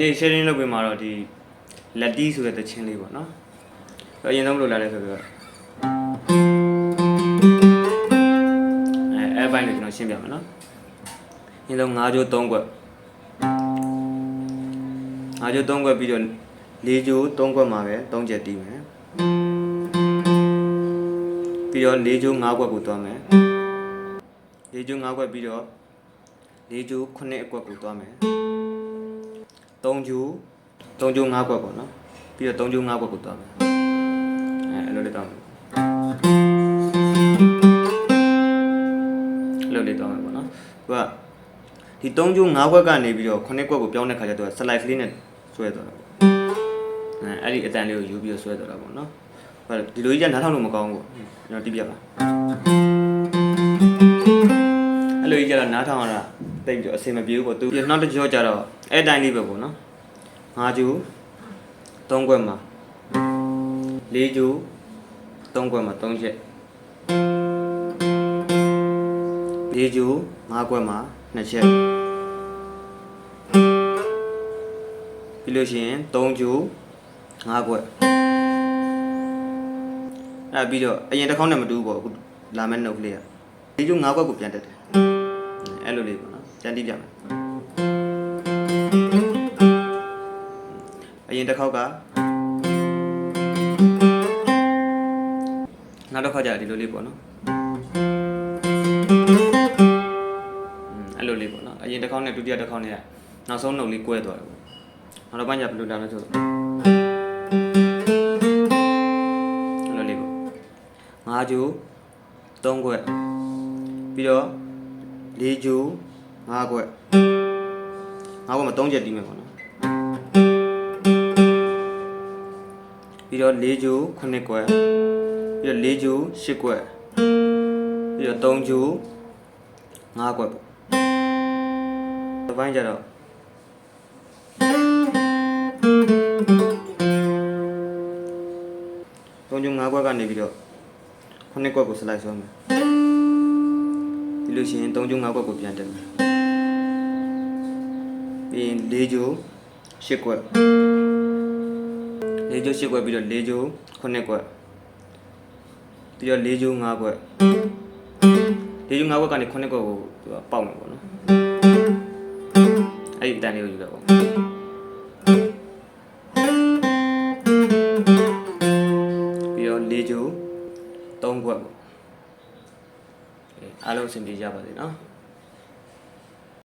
တော့ဒီနေ့ sharing လုပ်ပေးမှာတော့ဒီလက်တီးဆိုတဲ့သချင်းလေးပေါ့နော်အဲ့တော့အရင်ဆုံးဘယ်လိုလာလဲဆိုတော့အဲအဲ့ဘိုင်းလေးကျွန်တော်ရှင်းပြမယ်နော်အရင်ဆုံး၅ကျိုး၃ကွက်၅ကျိုး၃ကွက်ပြီးတော့၄ကျိုး၃ကွက်မှာပဲ၃ချက်တီးမယ်ပြီးတော့၄ကျိုး၅ကွက်ကိုတွားမယ်၄ကျိုး၅ကွက်ပြီးတော့၄ကျိုး9အကွက်ကိုတွားမယ် 3ကျူ3ကျူ5ကွက်ပေါ့နော်ပြီးတော့3ကျူ5ကွက်ကိုသွားမယ်အဲအဲ့လိုလေးသွားမယ်အဲ့လိုလေးသွားမယ်ပေါ့နော်သူကဒီ3ကျူ5ကွက်ကနေပြီးတော့9ကွက်ကိုပြောင်းတဲ့ခါကျတော့ slide ကလေးနဲ့ဆွဲသွားတာပေါ့အဲအဲ့ဒီအတန်လေးကိုယူပြီးတော့ဆွဲသွားတာပေါ့နော်ဟိုဒီလိုကြီးကနားထောင်လို့မကောင်းဘူးပေါ့ကျွန်တော်တိပြပါအဲ့လိုကြီးကျတော့နားထောင်ရတာ တိတ်ပြီးတော့အဆင်မပြေဘူးပေါ့သူပြီးနောက်တစ်ကြောကျတော့အဲ့တိုင်းလေးပဲပေါ့နော်၅ကျူ၃ခွက်မှာ၄ကျူ၃ခွက်မှာ၃ချက်၄ကျူ၅ခွက်မှာ2ချက်ပြီးလို့ရှိရင်၃ကျူ၅ခွက်အဲ့ပြီးတော့အရင်တစ်ခေါက်နဲ့မတူဘူးပေါ့အခုလာမယ့်နှုတ်ကလေးက၄ကျူ၅ခွက်ကိုပြန်တက်တယ်အဲ့လိုလေးပေါ့နော် ပြန်တိပြမယ်အရင်တစ်ခေါက်ကနောက်တစ်ခေါက်ကျဒီလိုလေးပေါ့နော်อืมအဲ့လိုလေးပေါ့နော်အရင်တစ်ခေါက်နဲ့ဒုတိယတစ်ခေါက်နဲ့ကနောက်ဆုံးနှုတ်လေးကွဲသွားတယ်ပေါ့နောက်တော့ပိုင်းကျဘယ်လိုလာလဲဆိုတော့အဲ့လိုလေးပေါ့၅ကျူ၃ခွက်ပြီးတော့၄ကျူ ၅ခွက်၅ခွက်မှာ၃ချက်တီးမယ်ပေါ့နော်ပြီးတော့၄ကျူ9ကွက်ပြီးတော့၄ကျူ10ကွက်ပြီးတော့3ကျူ5ကွက်ပေါ့ဒီပိုင်းကျတော့3ကျူ5ကွက်ကနေပြီးတော့9ကွက်ကိုစလိုက်ဆွဲမယ်ပြီးလို့ရှိရင်3ကျူ5ကွက်ကိုပြန်တက်မယ် ပြီးရင်၄ကျူ10ကွက်၄ကျိုး၈ကွက်ပြီးတော့၄ကျိုး9ကွက်ပြီးတော့၄ကျိုး5ကွက်၄ကျိုး5ကွက်ကနေ9ကွက်ကိုသူကပေါက်မယ်ပေါ့နော်အဲ့ဒီအတန်လေးကိုယူတော့ပေါ့ပြီးတော့၄ကျိုး3ကွက်ပေါ့အဲအားလုံးအဆင်ပြေကြပါစေနော်